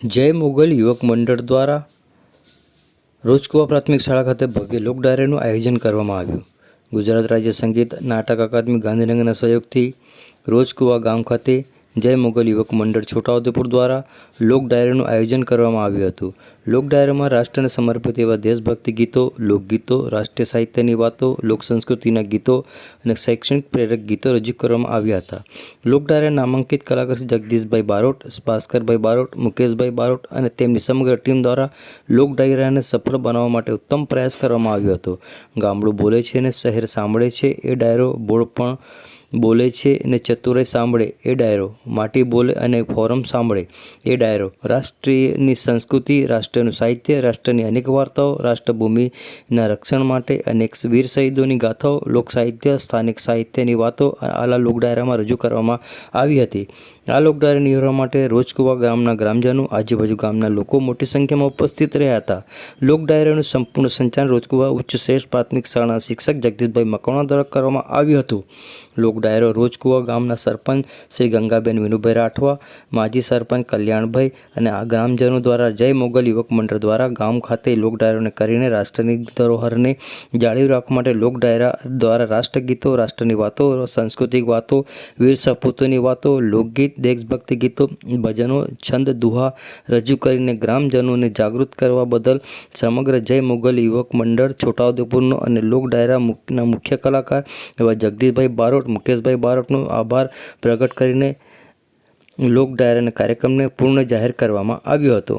જય મોગલ યુવક મંડળ દ્વારા રોજકુવા પ્રાથમિક શાળા ખાતે ભવ્ય લોક ડાયરાનું આયોજન કરવામાં આવ્યું. ગુજરાત રાજ્ય સંગીત નાટક અકાદમી ગાંધીનગરના સહયોગથી રોજકુવા ગામ ખાતે જય મોગલ યુવક મંડળ છોટાઉદેપુર દ્વારા લોક ડાયરાનું આયોજન કરવામાં આવ્યું હતું. લોક ડાયરામાં રાષ્ટ્રને સમર્પિત એવા દેશભક્તિ ગીતો, લોકગીતો, રાષ્ટ્રીય સાહિત્યની વાતો, લોક સંસ્કૃતિના ગીતો અને શૈક્ષણિક પ્રેરક ગીતો રજૂ કરવામાં આવ્યા હતા. લોક ડાયરા નામાંકિત કલાકાર શ્રી જગદીશભાઈ બારોટ, ભાસ્કરભાઈ બારોટ, મુકેશભાઈ બારોટ અને તેમની સમગ્ર ટીમ દ્વારા લોક ડાયરાને સફળ બનાવવા માટે ઉત્તમ પ્રયાસ કરવામાં આવ્યો હતો. ગામડું બોલે છે અને શહેર સાંભળે છે. એ ડાયરો બોર્ડ પણ બોલે છે અને ચતુરાઈ સાંભળે, એ ડાયરો. માટી બોલે અને ફોરમ સાંભળે, એ ડાયરો. રાષ્ટ્રીયની સંસ્કૃતિ, રાષ્ટ્રનું સાહિત્ય, રાષ્ટ્રની અનેક વાર્તાઓ, રાષ્ટ્રભૂમિના રક્ષણ માટે અનેક વીર શહીદોની ગાથાઓ, લોકસાહિત્ય, સ્થાનિક સાહિત્યની વાતો આલા લોક ડાયરામાં રજૂ કરવામાં આવી હતી. આ લોક નિવારવા માટે રોજકુવા ગામના ગ્રામજનો, આજુબાજુ ગામના લોકો મોટી સંખ્યામાં ઉપસ્થિત રહ્યા હતા. લોક ડાયરાનું સંપૂર્ણ સંચાલન રોજકુવા ઉચ્ચ શ્રેષ્ઠ પ્રાથમિક શાળાના શિક્ષક જગદીશભાઈ મકવાણા દ્વારા કરવામાં આવ્યું હતું. લોક ડાયરો રોજકુવા ગામના સરપંચ શ્રી ગંગાબેન વિનુભાઈ રાઠવા, માજી સરપંચ કલ્યાણભાઈ અને આ ગ્રામજનો દ્વારા જય મોગલ યુવક મંડળ દ્વારા ગામ ખાતે લોક ડાયરોને કરીને રાષ્ટ્રની ધરોહરને જાળવી રાખવા માટે લોક ડાયરા દ્વારા રાષ્ટ્રગીતો, રાષ્ટ્રની વાતો, સાંસ્કૃતિક વાતો, વીર સપૂતોની વાતો, લોકગીત દેશભક્તિ ગીતો, ભજનો, છંદ, દુહા રજૂ કરીને ગ્રામજનોને જાગૃત કરવા બદલ સમગ્ર જય મુઘલ યુવક મંડળ, છોટાઉદેપુરનો અને લોક ડાયરા મુખ્યના મુખ્ય કલાકાર એવા જગદીશભાઈ બારોટ, મુકેશભાઈ બારોટનો આભાર પ્રગટ કરીને લોક ડાયરાના કાર્યક્રમને પૂર્ણ જાહેર કરવામાં આવ્યો હતો.